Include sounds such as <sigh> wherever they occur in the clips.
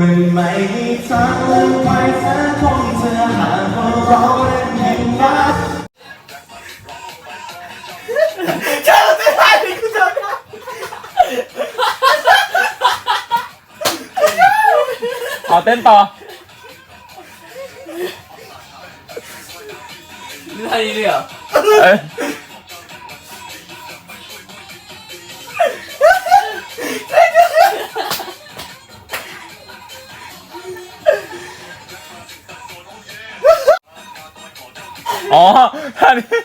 มันไม่มีทางเลือกใครสักคนเธอหากว่าเรานั้นยังรักขอเต้นต่อนี่ท่านี้เลยเหรอ เอ้ย อ๋อท่านี้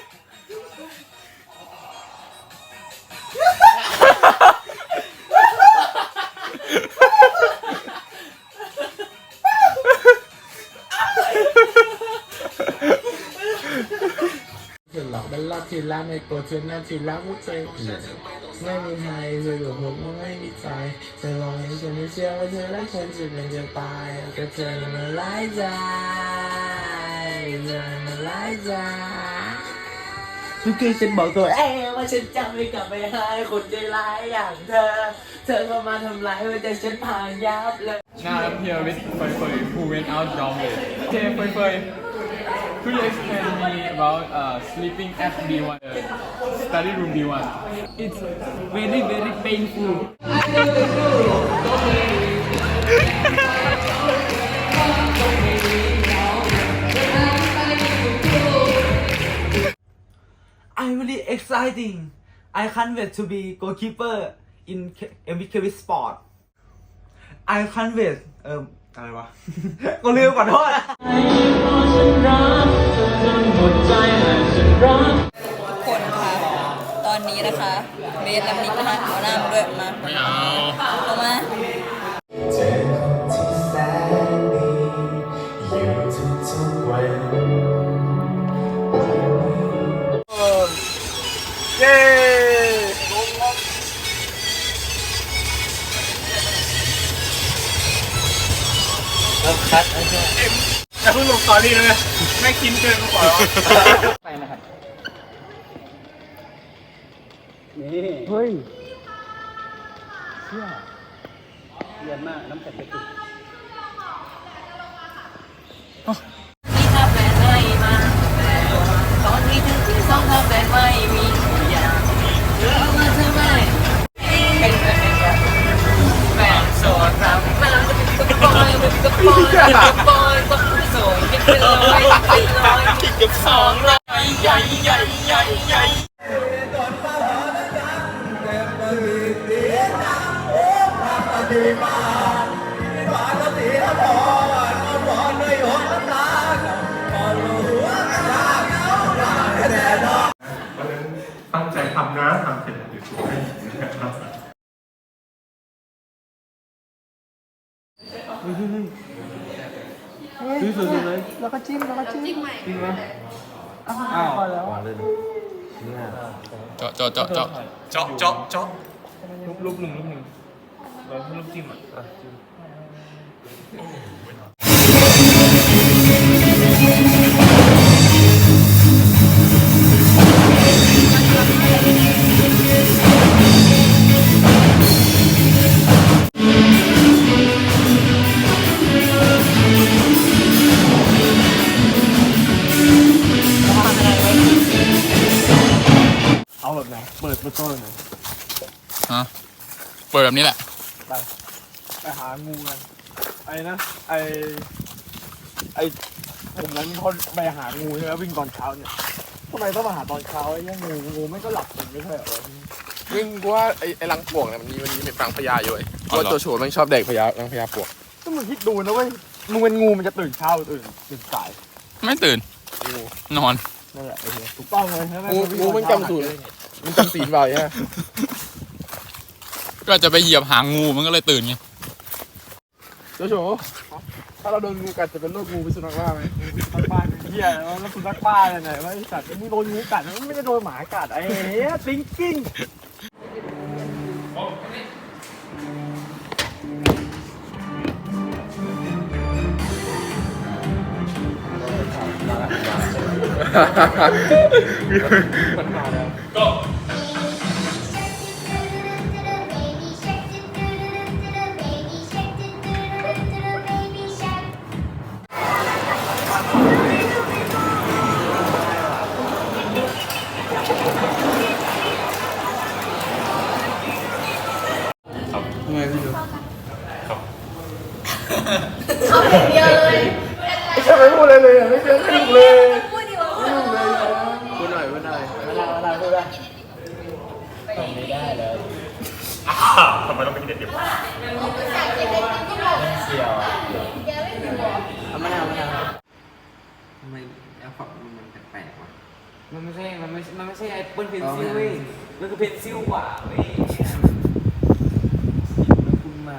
หลอกเป็นรอบที่รักในตัวเธอนั้นที่รักหัวใจไม่มีใครเธอกับผมไม่มีใจเธอลองให้ฉันไม่เชื่อว่าเธอรักฉันจะเป็นจะตายแต่เธอมันร้ายใจ ทุกทีฉันบอกตัวเองว่าฉันจะไม่กลับไปหาคนใจร้ายอย่างเธอ เธอก็มาทำร้ายหัวใจฉันพังยับเลย Now I'm here with Fei Fei, who went out wrongly. Okay, Fei Fei, could you explain me about uh, sleeping at B1, uh, study room B1? It's very very painful <laughs> I'm really exciting I can't wait to be goalkeeper in MBK Sport I can't wait เอิ่มอะไรวะกูลืมขอโทษนะคนค่ะ ตอนนี้นะคะ เบสและมิกนะคะเอาหน้ามาด้วยมา ไม่เอา เอามา งลงสตอรี่เลยไม่คินเกินก็ปล่อยไปนะครับนี่ถ้าแฟนไม่มาตอนนี้ถึงที่สองถ้าแฟนไม่มีอย่างเธอเอามาทำไมเป็นแฟนกันแฟนโสดครับแฟนจะเป็นกระปอย เป็นกระปอยเป็นกระปอยต้องโสดกินเป็นร้อยเป็นร้อยกินกับสองร้อยใหญ่ใหญ่ใหญ่ใหญ่ตั้ เจาะเจาะเจาะเจาะเจาะเจาะเจาะรูปหนึ่งรูปหนึ่งเรารูปจิ้มอะเอ แบบนี้แหละไปหางูกันไอ้นะไอ้ไอ้ผมนั้นคนไปหางูใช่ไหมวิ่งตอนเช้าเนี่ยทำไมต้องมาหาตอนเช้าไอ้เนี่ยงูงูไม่ก็หลับผมไม่ใช่เหรอวะซึ่งกูว่าไอ้ไอ้รังปลวกเนี่ยมันมีมันมีเป็นรังพญาอยู่ไอ้อ๋อว่าเหรอตัวโฉดมันชอบแดกพญารังพญาปลวกก็มึงคิดดูนะเว้ยมึงเป็นงูมันจะตื่นเช้าหรือตื่นตื่นสายไม่ตื่นนอน นั่นแหละไอ้เหี้ยถูกต้องเลยใช่ไหมงูงูมันจำสูตร มันจำศีลเปล่าใช่ไหม ก็จะไปเหยียบหางงูมันก็เลยตื่นไงโจโฉถ้าเราโดนงูกัดจะเป็นโรคงูพิษสุนัขบ้าไหมนักบ้าเหี้ยแล้วคุนักบ้านไหนวะไอสัตว์มึงโดนงูกัดมันไม่ได้โดนหมากัดไอ้เหี้ยติงกิ้งมั เขาอย่างเดียวเลยไม่ใช่ไม่พูดอะไรเลยอะไม่เชื่อไม่ถูกเลยพูดดีว่าพูดพูดหน่อยพูดหน่อยเวลาเวลาพูดว่าทำไมต้องเป็นเด็กเด็กเสี่ยวเดี๋ยวไม่ถูกเอามะนาวมะนาวทำไมแอปฝักมันแปลกๆวะมันไม่ใช่ มันไม่ มันไม่ใช่ไอ้เปิ้ลเพนซิลเว้ย มันคือเพนซิลกว่าเว้ยคุณม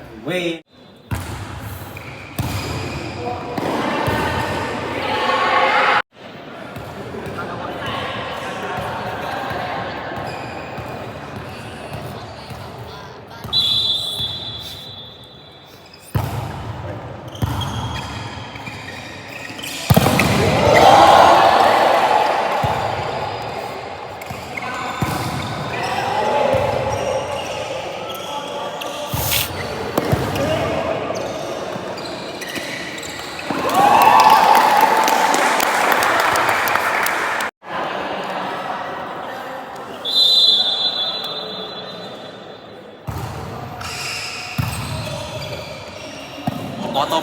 าก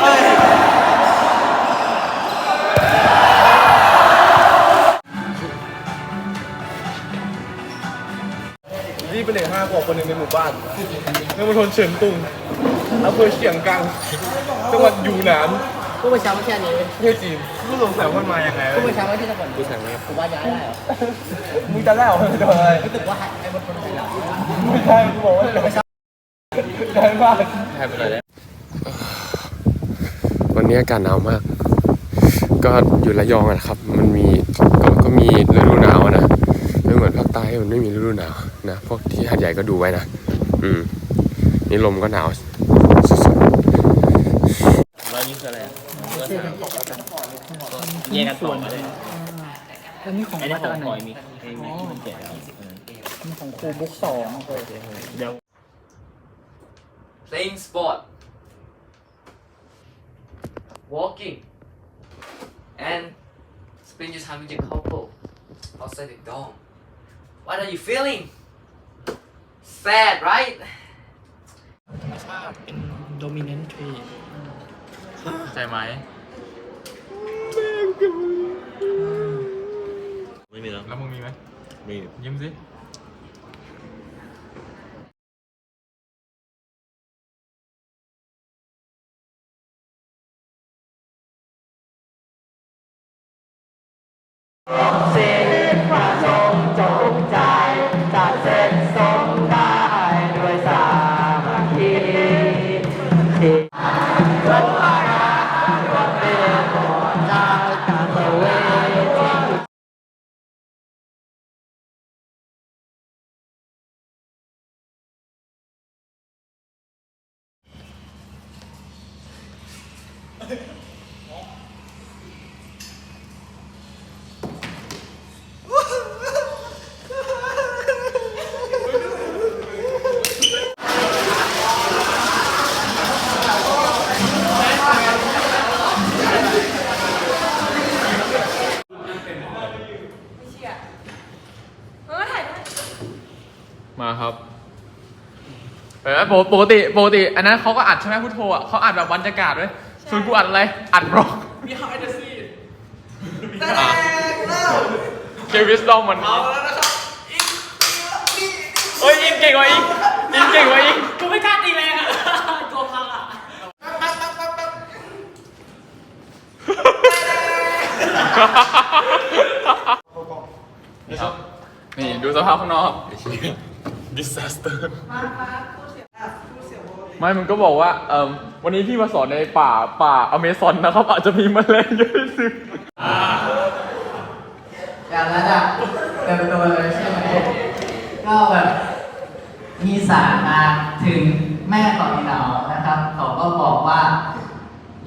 เว้ยนี่เป็นเด็กห้าขวบคนหนึ่งในหมู่บ้านในมณฑลเฉินตุงอำเภอเชียงกังจังหวัดยูนานผู้ประชาไม่ใช่อันนี้เว้ยประเทศจีนผู้สงสัยว่ามันมายังไงผู้ประชาไม่ใช่ตะก่อนกูสั่งไหมกูว่าย้ายได้เหรอมึงจะเล่าโดนอะไรรู้สึกว่าไอ้บนคนที่หลังไม่ใช่กูบอกว่า เดี๋ยวได้มากวันนี้อากาศหนาวมาก ก็อยู่ระยองอะนะครับ มันมีก็ก็มีฤดูหนาวอะนะไม่เหมือนภาคใต้มันไม่มีฤดูหนาวนะพวกที่หาดใหญ่ก็ดูไว้นะอืมนี่ลมก็หนาวสุดแยกกันต่อมาเลยอันนี้ของไอ้นี่วัดของอะไรปล่อยมีไอ้มีที่มันแก่แล้วนี่ของครูบุ๊กสองเออเดี๋ยว playing sport walking and spend your time with your couple outside the dorm what are you feeling sad right เป็นโดมิเนนต์ทรี ใช่ไหม ไม่มีแล้ว แล้วมึงมีไหม มี ยิ้มสิ เออปกปกติปกติ อันนั้นเขาก็อัดใช่ไหมพุทโธอะเขาอัดแบบบรรยากาศด้วยส่วนกูอัดอะไร อัดบล็อกมีไฮเดซีเควิสลองมันนี้เฮ้ยอินเก่งกว่าอิงอินเก่งกว่าอิงกูไม่กล้าตีแรงอะตัวพังอะนี่ครับนี่ดูสภาพข้างนอก disaster ไม่มันก็บอกว่าเอ่อวันนี้พี่มาสอนในป่าป่าอเมซอนนะครับ อาจจะมีแมลงเยอะที่สุดอย่างนั้นอะเต็มตัวเลยใช่ไหมก็แบบมีสารมาถึงแม่ของอีเหนานะครับ เขาก็บอกว่า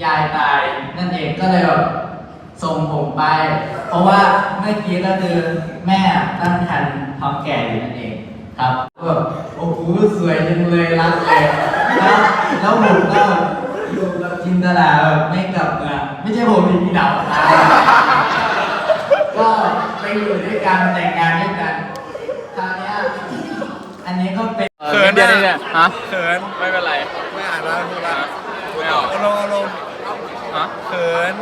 ยายตายนั่นเองก็เลยแบบส่งผมไป เพราะว่าเมื่อกี้ก็คือแม่ตั้งครรภ์ท้องแก่อยู่นั่นเองครับก็แบบโอ้โหสวยจังเลยรักเลย แล้วแล้วผมก็อยู่กับจินตลาแบบไม่กลับเมืองไม่ใช่ผมมีพี่ดาวตายก็ไปอยู่ด้วยกันแต่งงานด้วยกันคราวเนี้ยอันนี้ก็เป็นเขินเดี๋ยวนี้เนี่ยฮะเขินไม่เป็นไร ไม่อ่านแล้วพูดละไม่ออกเอาลงเอาลงฮะเขิน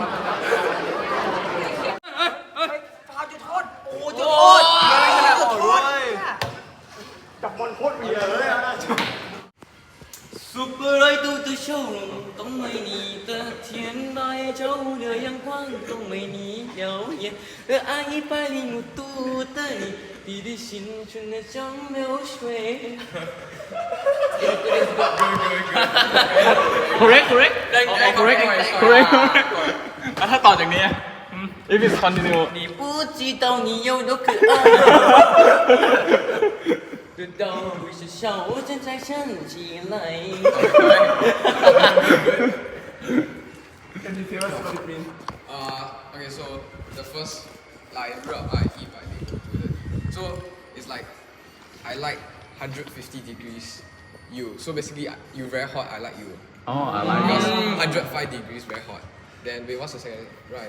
Super <laughs> ơi tôi tôi show lòng tông mây nì tơ thiên bay châu lửa yang quang tông mây nì dấu yên ở ai bay li ngủ tu tơ nì đi đi xin chun nè trong mèo xuê correct correct oh, correct correct แล้วถ้าต่อจากนี้อะอืม if it's continue 你不知道你有多可爱 直到微笑笑我正在想起来 <laughs> Uh, okay, so the first line 热爱一百零五度的你 so it's like I like 150 degrees you so basically I- you very hot I like you oh I like because it 105 degrees very hot then wait what's the second 热爱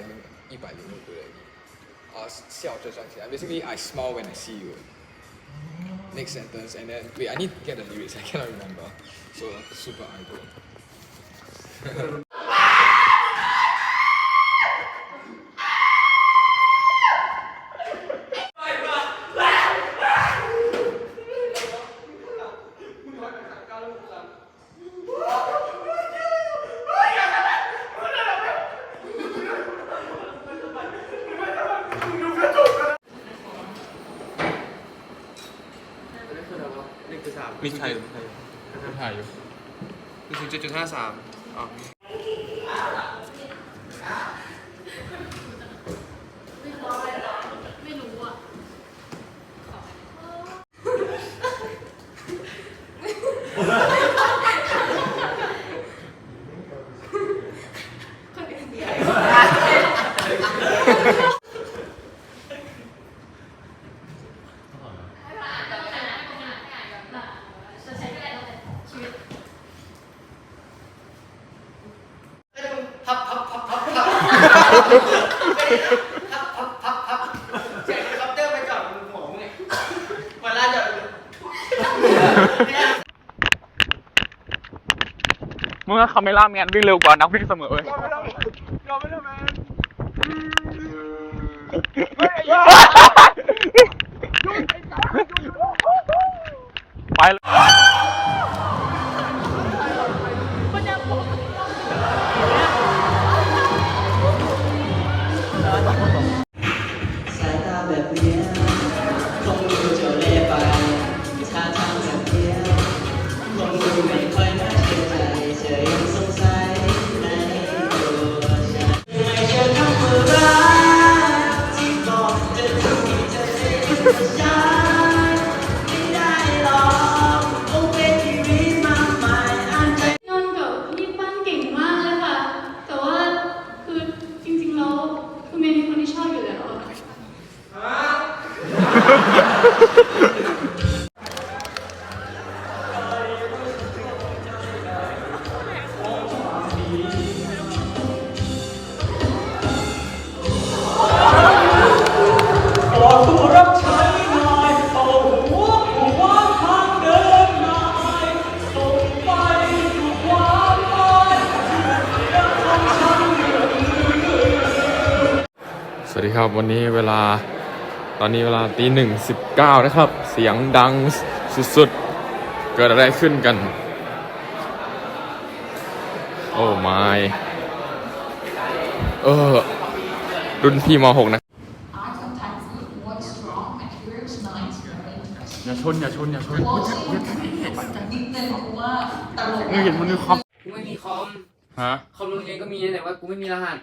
一百零五度的你呃笑着站起来 basically I smile when I see you next sentence and then wait I need to get the lyrics I cannot remember. So super idol <laughs> จุดห้าสาม คาเมล่าแมนวิ่งเร็วกว่านักวิ่งเสมอเว้ยไป เวัสดีครับวันนี้เวลาตอนนี้เวลาตีหนึ่งสิบเก้านะครับ เสียงดังสุดๆ เกิดอะไรขึ้นกัน โอ้ไม่เออ รุ่นพี่ม .6 นะอย่าชนอย่าชนอย่าชนมึงเห็นมันมีความกูไม่มีคอมฮะคอมโรงเรียนก็มีแต่ว่ากูไม่มีรหัส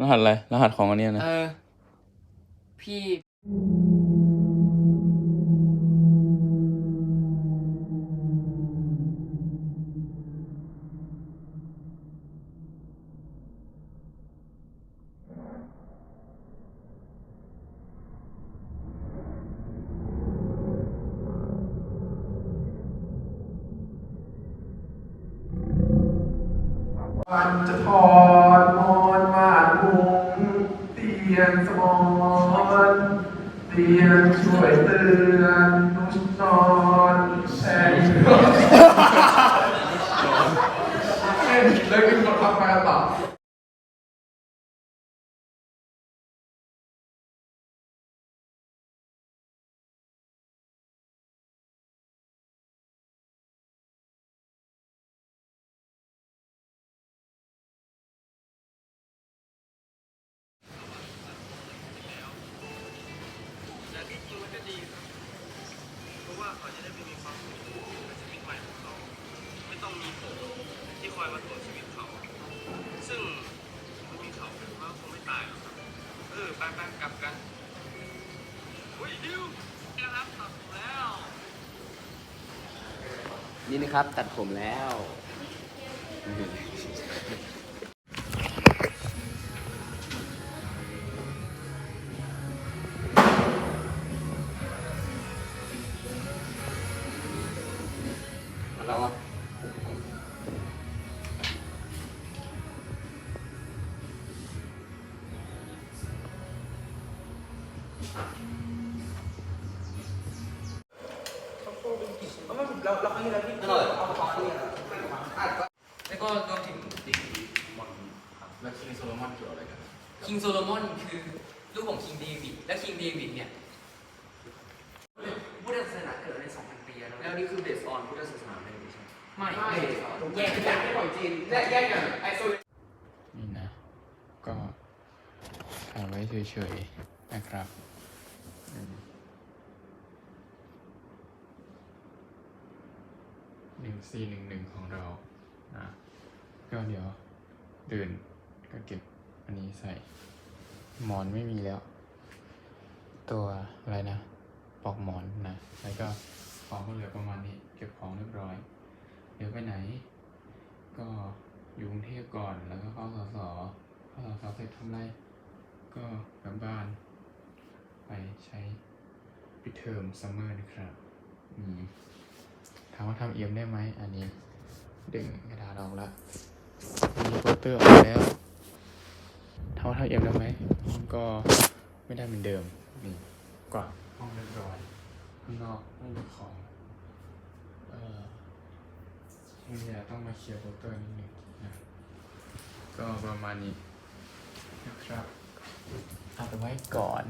รหัสอะไร รหัสของอันเนี้ยนะ เออ พี่ ยงช่วยเตือนนุชนอนแสงเช่อ คอยมาตรวจชีวิตเขา ซึ่งคนที่เขาเป็วาคงไม่ตายหรอกครับ เออไปไปกลับกัน อุ้ยดิวนะครับตัดผมแล้ว นี่นะครับ ตัดผมแล้ว แล้วก็รวมถึงดีมอนครับแล้วคิงโซโลมอนเกี่ยวอะไรกัน คิงโซโลมอนคือลูกของคิงเดวิดและคิงเดวิดเนี่ย 1411 ของเรานะก็เดี๋ยวตื่นก็เก็บอันนี้ใส่ หมอนไม่มีแล้ว ตัวอะไรนะ ปอกหมอนนะ แล้วก็ของก็เหลือประมาณนี้ เก็บของเรียบร้อย เดี๋ยวไปไหน ก็อยู่กรุงเทพก่อน แล้วก็เข้าสสเข้อสสเสร็จทำไร ก็กลับบ้าน ไปใช้ปิเทอมซัมเมอร์นะครับ อืม ถามว่าทำเอี่ยมได้ไหมอันนี้ ดึงกระดาษออกแล้วมีโปสเตอร์ออกแล้วถามว่าทำเอี่ยมได้ไหมมันก็ไม่ได้เหมือนเดิมนี่กว่าห้องเรียบร้อยข้างนอกไม่มีของเอ่อนี่จะต้องมาเคลียร์โปสเตอร์นิดนึงนะก็ประมาณนี้นะครับเอาไปไว้ก่อน